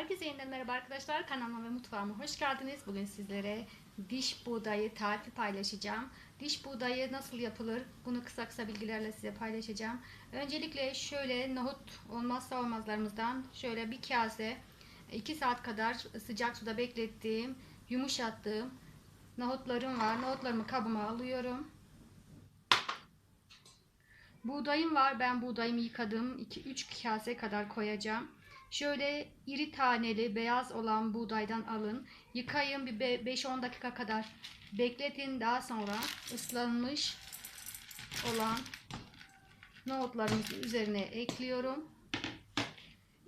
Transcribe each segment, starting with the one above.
Herkese yeniden merhaba arkadaşlar. Kanalıma ve mutfağıma hoş geldiniz. Bugün sizlere diş buğdayı tarifi paylaşacağım. Diş buğdayı nasıl yapılır? Bunu kısa kısa bilgilerle size paylaşacağım. Öncelikle şöyle nohut olmazsa olmazlarımızdan şöyle bir kase 2 saat kadar sıcak suda beklettiğim, yumuşattığım nohutlarım var. Nohutlarımı kabıma alıyorum. Buğdayım var. Ben buğdayımı yıkadım. 2-3 kase kadar koyacağım. Şöyle iri taneli beyaz olan buğdaydan alın. Yıkayın bir 5-10 dakika kadar bekletin. Daha sonra ıslanmış olan nohutlarımızı üzerine ekliyorum.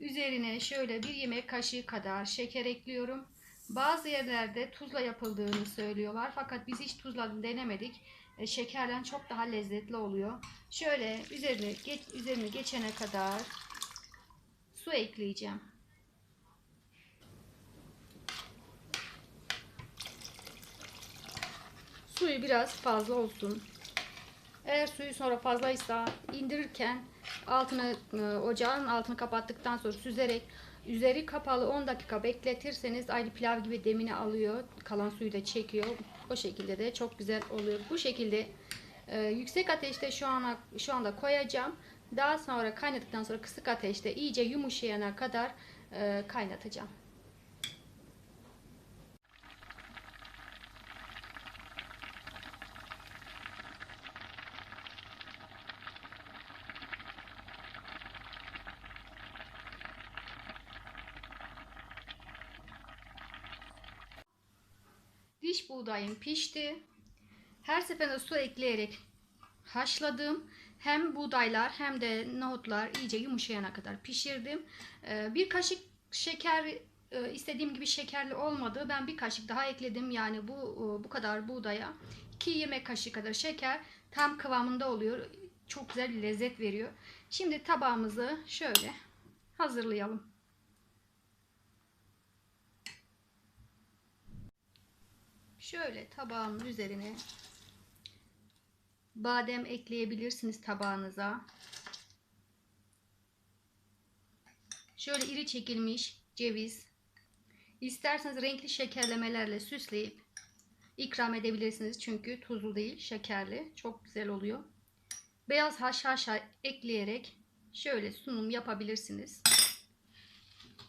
Üzerine şöyle bir yemek kaşığı kadar şeker ekliyorum. Bazı yerlerde tuzla yapıldığını söylüyorlar. Fakat biz hiç tuzla denemedik. E, şekerden çok daha lezzetli oluyor. Şöyle üzerine geç, üzerine geçene kadar su ekleyeceğim. Suyu biraz fazla olsun. Eğer suyu sonra fazlaysa indirirken altını e, ocağın altını kapattıktan sonra süzerek üzeri kapalı 10 dakika bekletirseniz aynı pilav gibi demini alıyor. Kalan suyu da çekiyor. O şekilde de çok güzel oluyor. Bu şekilde e, yüksek ateşte şu ana şu anda koyacağım. Daha sonra kaynadıktan sonra kısık ateşte iyice yumuşayana kadar e, kaynatacağım. Diş buğdayım pişti. Her seferinde su ekleyerek haşladım. Hem buğdaylar hem de nohutlar iyice yumuşayana kadar pişirdim. Ee, bir kaşık şeker e, istediğim gibi şekerli olmadı. Ben bir kaşık daha ekledim. Yani bu e, bu kadar buğdaya 2 yemek kaşığı kadar şeker tam kıvamında oluyor. Çok güzel lezzet veriyor. Şimdi tabağımızı şöyle hazırlayalım. Şöyle tabağımın üzerine badem ekleyebilirsiniz tabağınıza. Şöyle iri çekilmiş ceviz. İsterseniz renkli şekerlemelerle süsleyip ikram edebilirsiniz. Çünkü tuzlu değil, şekerli. Çok güzel oluyor. Beyaz haşhaşa ekleyerek şöyle sunum yapabilirsiniz.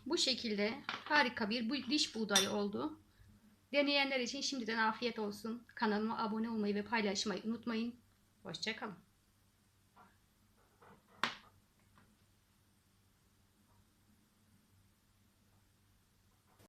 Bu şekilde harika bir diş buğdayı oldu. Deneyenler için şimdiden afiyet olsun. Kanalıma abone olmayı ve paylaşmayı unutmayın. Hoşçakalın.